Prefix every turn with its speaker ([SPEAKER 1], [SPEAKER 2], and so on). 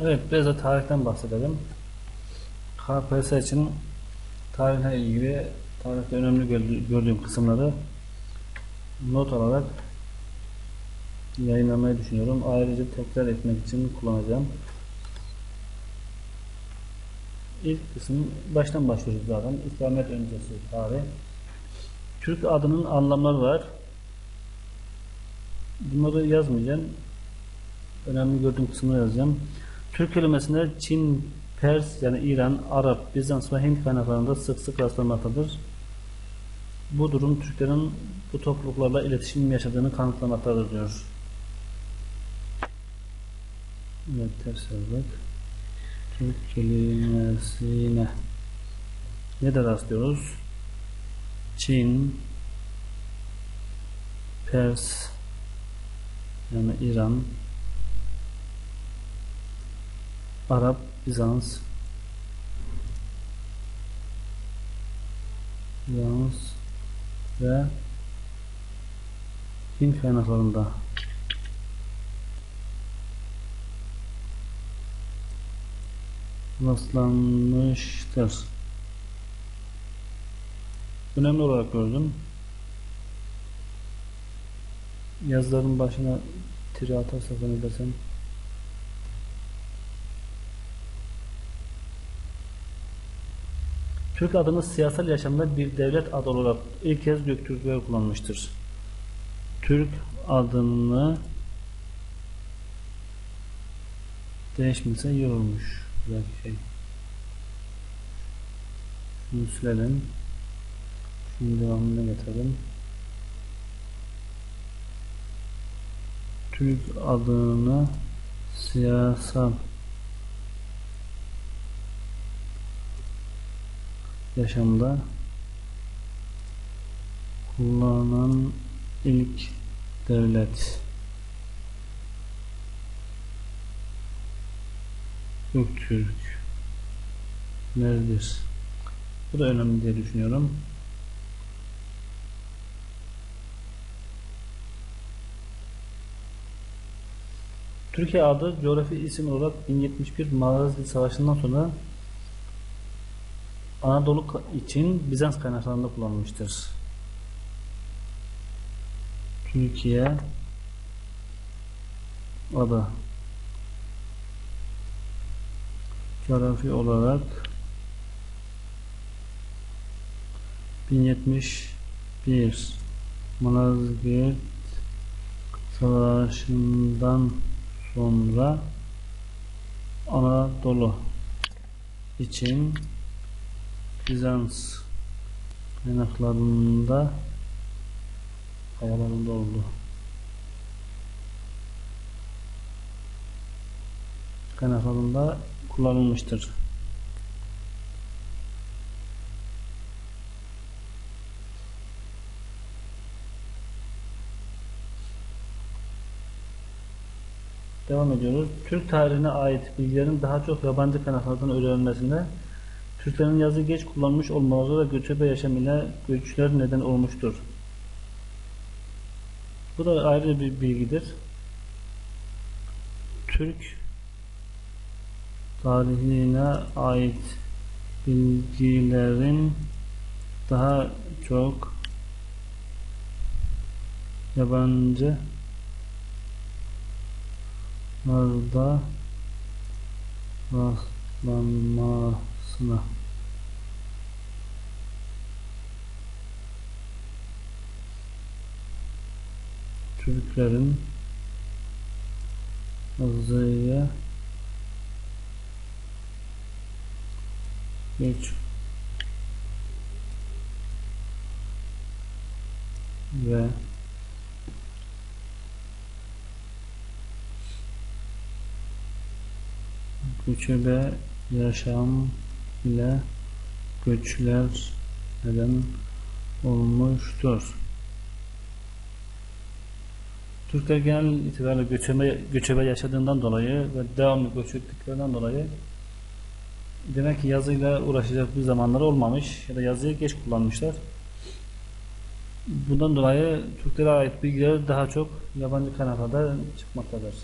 [SPEAKER 1] Evet, biraz da tarihten bahsedelim. KPSS için tarihle ilgili tarihte önemli gördü- gördüğüm kısımları not olarak yayınlamayı düşünüyorum. Ayrıca tekrar etmek için kullanacağım. İlk kısım baştan başlıyoruz zaten. İslamet öncesi tarih. Türk adının anlamları var. Bunları yazmayacağım. Önemli gördüğüm kısımları yazacağım. Türk kelimesinde Çin, Pers yani İran, Arap, Bizans ve Hint kaynaklarında sık sık rastlanmaktadır. Bu durum Türklerin bu topluluklarla iletişim yaşadığını kanıtlamaktadır diyor. Evet ters yazdık. Türk kelimesine ne de rastlıyoruz? Çin, Pers, yani İran, Arap, Bizans, Bizans ve Hint kaynaklarında rastlanmıştır. Önemli olarak gördüm. Yazıların başına tire atarsak onu desem. Türk adını siyasal yaşamda bir devlet adı olarak ilk kez Göktürkler kullanmıştır. Türk adını değişmese iyi olmuş. Belki şey. Şunu silelim. Şunu devamına getirelim. Türk adını siyasal yaşamda kullanan ilk devlet Göktürk neredir? Bu da önemli diye düşünüyorum. Türkiye adı coğrafi isim olarak 1071 Malazgirt Savaşı'ndan sonra Anadolu için Bizans kaynaklarında kullanılmıştır. Türkiye adı coğrafi olarak 1071 Malazgirt Savaşı'ndan sonra Anadolu için Bizans kaynaklarında kayalarında oldu. Kaynaklarında kullanılmıştır. Devam ediyoruz. Türk tarihine ait bilgilerin daha çok yabancı kaynaklardan öğrenilmesinde Türklerin yazı geç kullanmış olmaları ve göçebe yaşam ile göçler neden olmuştur. Bu da ayrı bir bilgidir. Türk tarihine ait bilgilerin daha çok yabancı larda rastlanmasına Türklerin yazıya geç ve göçebe yaşam ile göçler neden olmuştur. Türkler genel itibariyle göçebe, göçebe yaşadığından dolayı ve devamlı göç ettiklerinden dolayı demek ki yazıyla uğraşacak bir zamanları olmamış ya da yazıyı geç kullanmışlar. Bundan dolayı Türklere ait bilgiler daha çok yabancı kaynaklarda çıkmaktadır.